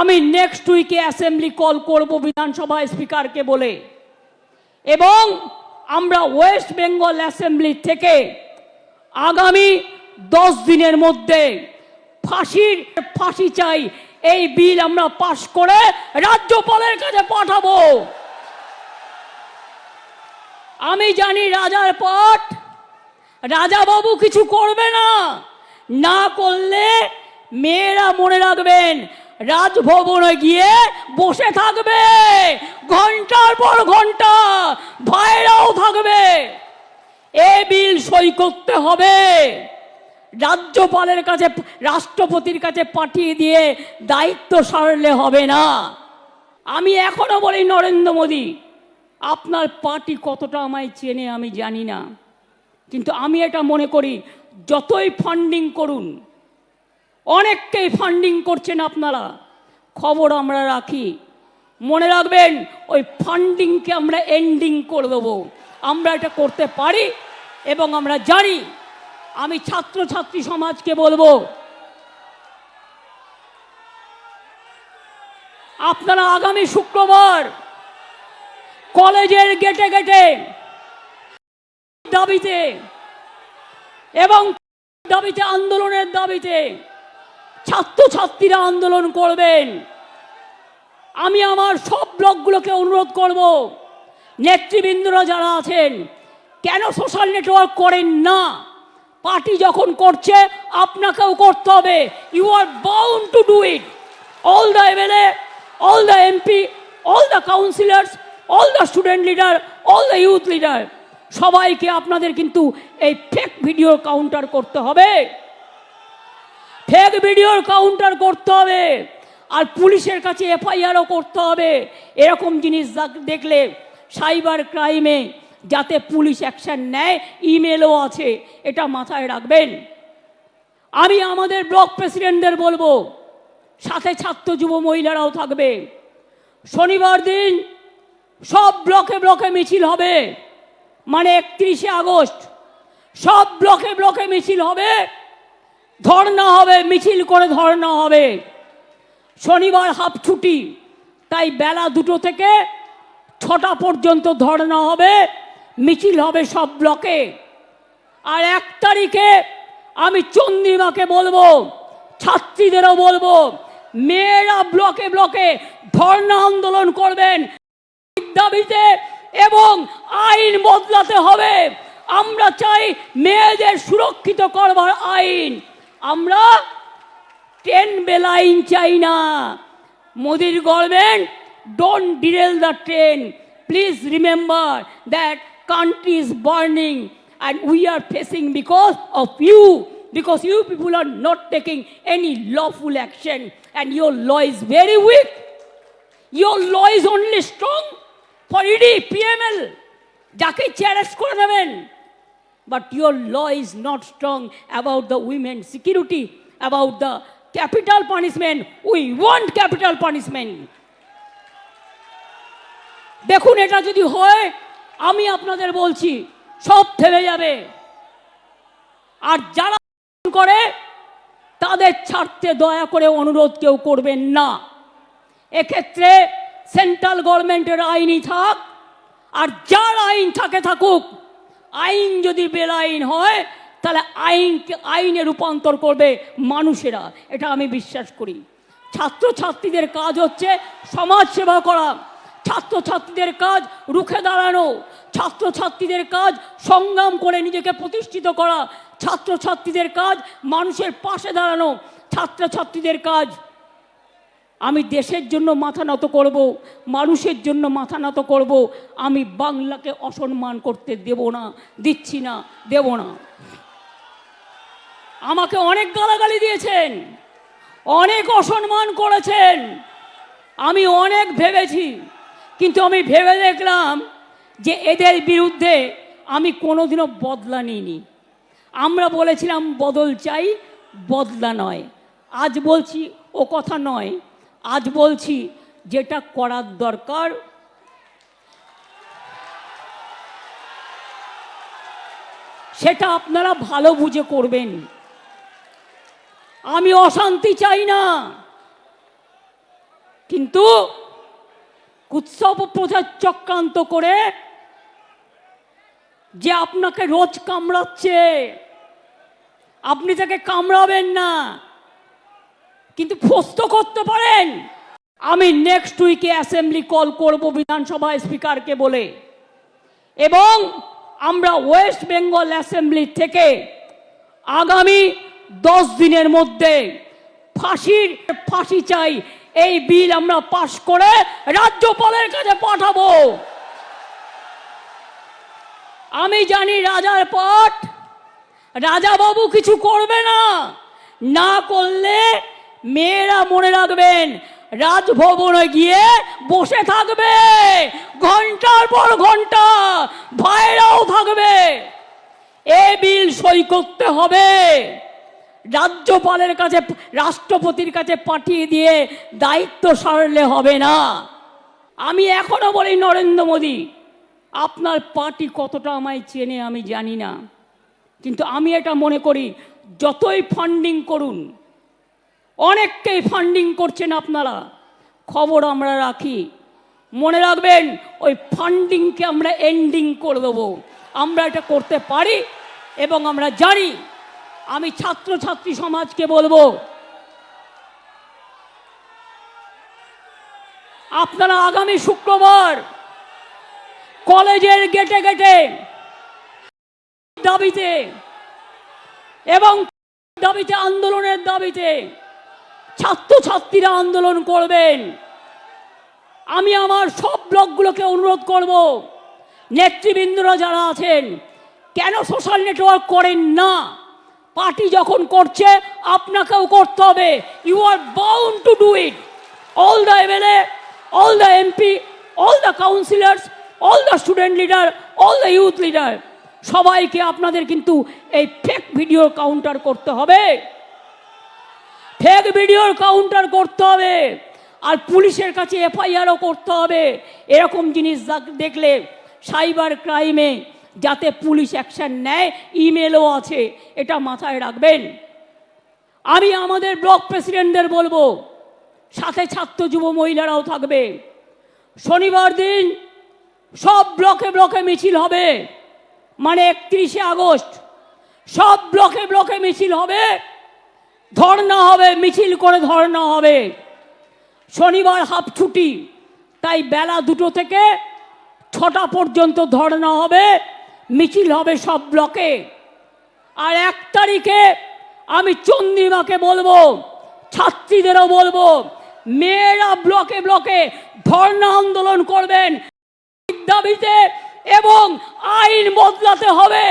আমি নেক্সট উইকে assembly call করব বিধানসভা স্পিকারকে বলে। এবং আমরা ওয়েস্ট বেঙ্গল অ্যাসেম্বলি থেকে আগামী দশ দিনের মধ্যে ফাঁসির, ফাঁসি চাই, এই বিল আমরা পাশ করে রাজ্যপালের কাছে পাঠাবো। আমি জানি রাজার পাঠ রাজা বাবু কিছু করবে না। না করলে মেয়েরা মনে রাখবেন। রাজভবনে গিয়ে বসে থাকবে। ঘণ্টার পর ঘণ্টা ভাইরাও থাকবে। এ বিল সই করতে হবে। রাজ্যপালের কাছে, রাষ্ট্রপতির কাছে পাঠিয়ে দিয়ে দায়িত্ব সারলে হবে না। আমি এখনও বলি, নরেন্দ্র মোদী, আপনার পার্টি কতটা আমায় চেনে আমি জানি না। কিন্তু আমি এটা মনে করি, যতই ফান্ডিং করুন অনেককেই ফান্ডিং করছেন আপনারা। খবর আমরা রাখি। মনে রাখবেন, ওই ফান্ডিংকে আমরা এন্ডিং করে দেবো। আমরা এটা করতে পারি এবং আমরা জানি, আমি ছাত্রছাত্রী সমাজকে বলব, আপনারা আগামী শুক্রবার কলেজের গেটে গেটে দাবিতে এবং দাবিতে আন্দোলনের দাবিতে ছাত্রছাত্রীরা আন্দোলন করবেন। আমি আমার সব ব্লকগুলোকে অনুরোধ করব, নেতৃবৃন্দরা যারা আছেন, কেন সোশ্যাল নেটওয়ার্ক করেন না? পার্টি যখন করছে, আপনাকেও করতে হবে। You are bound to do it all the MLA all the MP all the councillors all the student leader all the youth leader সবাইকে আপনাদের কিন্তু এই ফেক ভিডিও কাউন্টার করতে হবে। ফেক ভিডিওর কাউন্টার করতে হবে। আর পুলিশের কাছে এফআইআরও করতে হবে। এরকম জিনিস দেখলে সাইবার ক্রাইমে যাতে পুলিশ অ্যাকশন নেয় ইমেলও আছে, এটা মাথায় রাখবেন। আমি আমাদের ব্লক প্রেসিডেন্টদের বলব, সাথে ছাত্র যুব মহিলারাও থাকবে। শনিবার দিন সব ব্লকে ব্লকে মিছিল হবে মানে একত্রিশে আগস্ট। সব ব্লকে ব্লকে মিছিল হবে ধর্না হবে, মিছিল করে ধর্না হবে। শনিবার হাফ ছুটি, তাই বেলা দুটো থেকে ছটা পর্যন্ত ধর্না হবে, মিছিল হবে সব ব্লকে। আর এক তারিখে আমি চন্দ্রিমাকে বলব, ছাত্রীদেরও বলব, মেয়েরা ব্লকে ব্লকে ধর্ণা আন্দোলন করবেন। দাবিতে এবং আইন বদলাতে হবে। আমরা চাই মেয়েদের সুরক্ষিত করবার আইন। আমরা ট্রেন বেল আইন চাই না মোদির government don't derail the train please remember that country is burning and we are facing because of you because you people are not taking any lawful action and your law is very weak your law is only strong for E ED, PML, যাকে ইচ্ছে arrest করে দেবেন but your law is not strong about the women security, about the capital punishment. We want capital punishment. দেখুন এটা যদি হয় আমি আপনাদের বলছি সব থেমে যাবে আর যারা করে তাদের ছাড়তে দয়া করে অনুরোধ কেউ করবেন না এক্ষেত্রে সেন্ট্রাল গভর্নমেন্টের আইনই থাক আর যার আইন থাকে থাকুক আইন যদি বেলাইন হয়, তাহলে আইনকে আইনে রূপান্তর করবে মানুষেরা। এটা আমি বিশ্বাস করি। ছাত্রছাত্রীদের কাজ হচ্ছে সমাজ সেবা করা। ছাত্রছাত্রীদের কাজ রুখে দাঁড়ানো। ছাত্রছাত্রীদের কাজ সংগ্রাম করে নিজেকে প্রতিষ্ঠিত করা। ছাত্রছাত্রীদের কাজ মানুষের পাশে দাঁড়ানো। ছাত্রছাত্রীদের কাজ আমি দেশের জন্য মাথা নত করব, মানুষের জন্য মাথা নত করব, আমি বাংলাকে অসম্মান করতে দেব না, দিচ্ছি না, দেব না। আমাকে অনেক গালাগালি দিয়েছেন, অনেক অসম্মান করেছেন, আমি অনেক ভেবেছি, কিন্তু আমি ভেবে দেখলাম যে এদের বিরুদ্ধে আমি কোনোদিনও বদলা নিইনি। আমরা বলেছিলাম, বদল চাই, বদলা নয়। আজ বলছি, ও কথা নয়। আজ বলছি যেটা করার দরকার। সেটা আপনারা ভালো বুঝে করবেন। আমি অশান্তি চাই না। কিন্তু উৎসব প্রচার চক্রান্ত করে যে আপনাকে রোজ কামড়াচ্ছে, আপনি তাকে কামড়াবেন না। কিন্তু ফস্ত করতে পারেন। আমি নেক্সট উইকে অ্যাসেম্বলি কল করব বিধানসভা স্পিকারকে বলে। এবং আমরা ওয়েস্ট বেঙ্গল অ্যাসেম্বলি থেকে আগামী দশ দিনের মধ্যে ফাঁসির, ফাঁসি চাই, এই বিল আমরা পাশ করে রাজ্যপালের কাছে পাঠাবো। আমি জানি রাজার পাঠ, রাজাবাবু কিছু করবে না। না করলে মেয়েরা মনে রাখবেন, রাজভবনে গিয়ে বসে থাকবে। ঘণ্টার পর ঘণ্টা ভাইরাও থাকবে। এ বিল সই করতে হবে। রাজ্যপালের কাছে, রাষ্ট্রপতির কাছে পাঠিয়ে দিয়ে দায়িত্ব সারলে হবে না। আমি এখনও বলি, নরেন্দ্র মোদী, আপনার পার্টি কতটা আমায় চেনে আমি জানি না। কিন্তু আমি এটা মনে করি, যতই ফান্ডিং করুন অনেককেই ফান্ডিং করছেন আপনারা। খবর আমরা রাখি। মনে রাখবেন, ওই ফান্ডিংকে আমরা এন্ডিং করে দেবো। আমরা এটা করতে পারি এবং আমরা জানি। আমি ছাত্রছাত্রী সমাজকে বলব, আপনারা আগামী শুক্রবার কলেজের গেটে গেটে দাবিতে এবং দাবিতে আন্দোলনের দাবিতে ছাত্রছাত্রীরা আন্দোলন করবেন। আমি আমার সব ব্লকগুলোকে অনুরোধ করব, নেতৃবৃন্দরা যারা আছেন, কেন সোশ্যাল নেটওয়ার্ক করেন না? পার্টি যখন করছে, আপনাকেও করতে হবে। You are bound to do it all the MLA all the MP all the councillors all the student leader all the youth leader সবাইকে আপনাদের কিন্তু এই ফেক ভিডিও কাউন্টার করতে হবে। ফেক ভিডিওর কাউন্টার করতে হবে। আর পুলিশের কাছে এফআইআরও করতে হবে। এরকম জিনিস দেখলে সাইবার ক্রাইমে যাতে পুলিশ অ্যাকশন নেয় ইমেলও আছে, এটা মাথায় রাখবেন। আমি আমাদের ব্লক প্রেসিডেন্টদের বলব, সাথে ছাত্র যুব মহিলারাও থাকবে। শনিবার দিন সব ব্লকে ব্লকে মিছিল হবে মানে একত্রিশে আগস্ট। সব ব্লকে ব্লকে মিছিল হবে ধর্না হবে, মিছিল করে ধর্না হবে। শনিবার হাফ ছুটি, তাই বেলা দুটো থেকে ছটা পর্যন্ত ধর্না হবে, মিছিল হবে সব ব্লকে। আর এক তারিখে আমি চন্দ্রিমাকে বলব, ছাত্রীদেরও বলব, মেয়েরা ব্লকে ব্লকে ধর্ণা আন্দোলন করবেন। দাবিতে এবং আইন বদলাতে হবে।